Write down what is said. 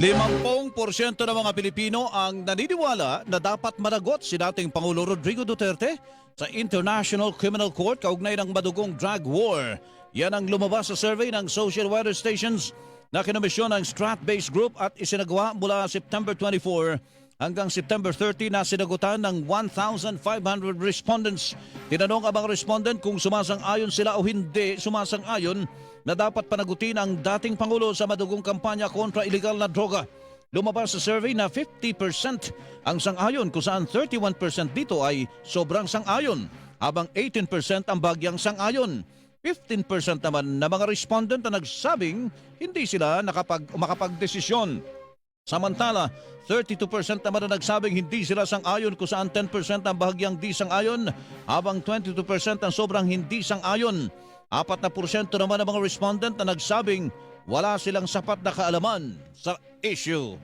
Limampung porsyento ng mga Pilipino ang naniniwala na dapat managot si dating Pangulo Rodrigo Duterte sa International Criminal Court kaugnay ng madugong drug war. Yan ang lumabas sa survey ng social weather stations na kinomisyon ng Strat-based group at isinagawa mula September 24 hanggang September 30 na sinagutan ng 1,500 respondents. Tinanong ang mga respondent kung sumasang-ayon sila o hindi sumasang-ayon na dapat panagutin ang dating Pangulo sa madugong kampanya kontra illegal na droga. Lumabas sa survey na 50% ang sang-ayon kung saan 31% dito ay sobrang sang-ayon habang 18% ang bagyang sang-ayon. 15% naman na mga respondent na nagsabing hindi sila nakapag makapagdesisyon. Samantala, 32% naman na nagsabing hindi sila sang-ayon kung saan 10% ang bahagyang di sang-ayon habang 22% ang sobrang hindi sang-ayon. 4 na porsyento naman ang mga respondent na nagsabing wala silang sapat na kaalaman sa issue.